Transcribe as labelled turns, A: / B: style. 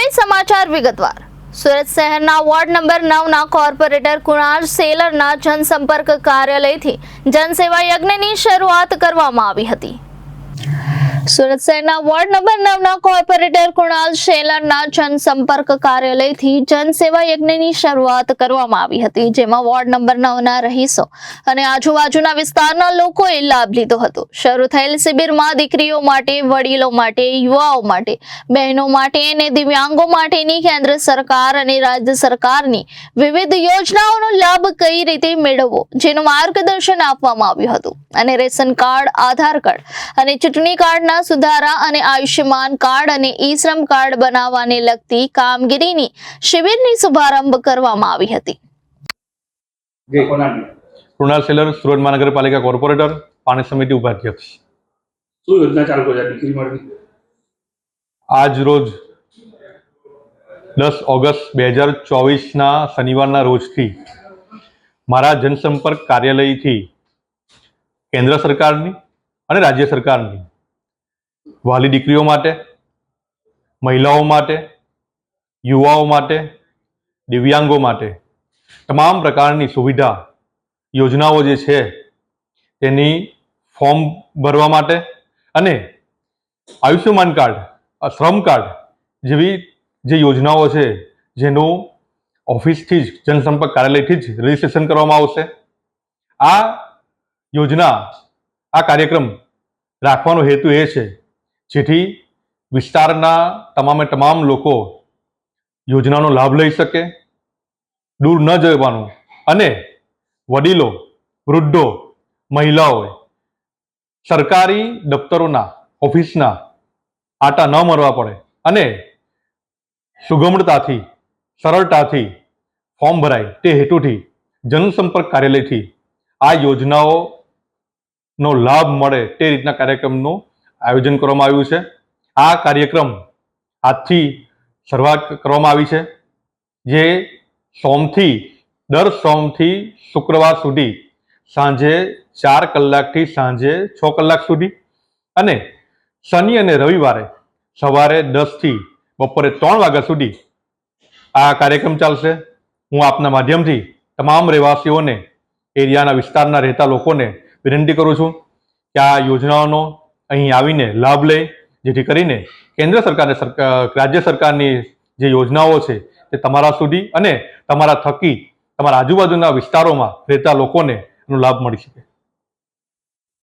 A: હવે સમાચાર વિગતવાર. સુરત શહેરના વોર્ડ નંબર નવના કોર્પોરેટર કુણાલ સેલરના જનસંપર્ક કાર્યાલયથી જનસેવા યજ્ઞની શરૂઆત કરવામાં આવી હતી. સુરત શહેરના વોર્ડ નંબર નવના કોર્પોરેટર કુણાલ શેલરના જનસંપર્ક કાર્યાલયથી જનસેવા યજ્ઞની શરૂઆત કરવામાં આવી હતી, જેમાં વોર્ડ નંબર નવના રહીશો અને આજુબાજુના વિસ્તારના લોકોએ લાભ લીધો હતો. શરૂ થયેલ શિબિરમાં દીકરીઓ માટે, વડીલો માટે, યુવાઓ માટે, બહેનો માટે અને દિવ્યાંગો માટેની કેન્દ્ર સરકાર અને રાજ્ય સરકારની વિવિધ યોજનાઓનો લાભ કઈ રીતે મેળવવો, જેનું માર્ગદર્શન આપવામાં આવ્યું હતું. અને રેશન કાર્ડ, આધાર કાર્ડ અને ચૂંટણી કાર્ડના સુધારા અને આયુષ્યમાન કાર્ડ અને ઈ શ્રમ કાર્ડ બનાવવાને લગતી કામગીરીની શિબિરની શુભારંભ કરવામાં આવી હતી.
B: કૃણાલ સેલર સુરત મહાનગરપાલિકા કોર્પોરેટર પાણી સમિતિ ઉપાધ્યક્ષ.
C: શું યોજના ચાલુ છે? દીકરી માટે
B: આજ રોજ દસ ઓગસ્ટ બે હજાર ચોવીસના શનિવારના રોજથી મારા જનસંપર્ક કાર્યાલયથી કેન્દ્ર સરકારની અને રાજ્ય સરકારની. વાલી દીકરીઓ માટે, મહિલાઓ માટે, યુવાઓ માટે, દિવ્યાંગો માટે તમામ પ્રકારની સુવિધા, યોજનાઓ જે છે, તેની ફોર્મ ભરવા માટે અને આયુષ્યમાન કાર્ડ શ્રમ કાર્ડ જેવી જે યોજનાઓ છે, જેનું ઓફિસથી જ, જનસંપર્ક કાર્યાલયથી જ રજીસ્ટ્રેશન કરવામાં આવશે. આ યોજના આ કાર્યક્રમ રાખવાનો હેતુ એ છે જેથી વિસ્તારના તમામે તમામ લોકો યોજનાનો લાભ લઈ શકે, દૂર ન જવાનું અને વડીલો, વૃદ્ધો, મહિલાઓએ સરકારી દફતરોના, ઓફિસના આટા ન મરવા પડે અને સુગમતાથી, સરળતાથી ફોર્મ ભરાય તે હેતુથી જનસંપર્ક કાર્યાલયથી આ યોજનાઓનો લાભ મળે તે રીતના કાર્યક્રમનું આયોજન કરવામાં આવ્યું છે. આ કાર્યક્રમ આજથી શરૂઆત કરવામાં આવી છે, જે સોમથી, દર સોમથી શુક્રવાર સુધી સાંજે ચાર કલાકથી સાંજે છ કલાક સુધી અને શનિ અને રવિવારે સવારે દસથી બપોરે ત્રણ વાગ્યા સુધી આ કાર્યક્રમ ચાલશે. હું આપના માધ્યમથી તમામ રહેવાસીઓને, એરિયાના વિસ્તારના રહેતા લોકોને વિનંતી કરું છું કે આ યોજનાઓનો અહીં આવીને લાભ લે, જેથી કરીને કેન્દ્ર સરકારને રાજ્ય સરકારની જે યોજનાઓ છે તે તમારા સુધી અને તમારા થકી તમારા આજુબાજુના વિસ્તારોમાં રહેતા લોકોને એનો લાભ મળી શકે.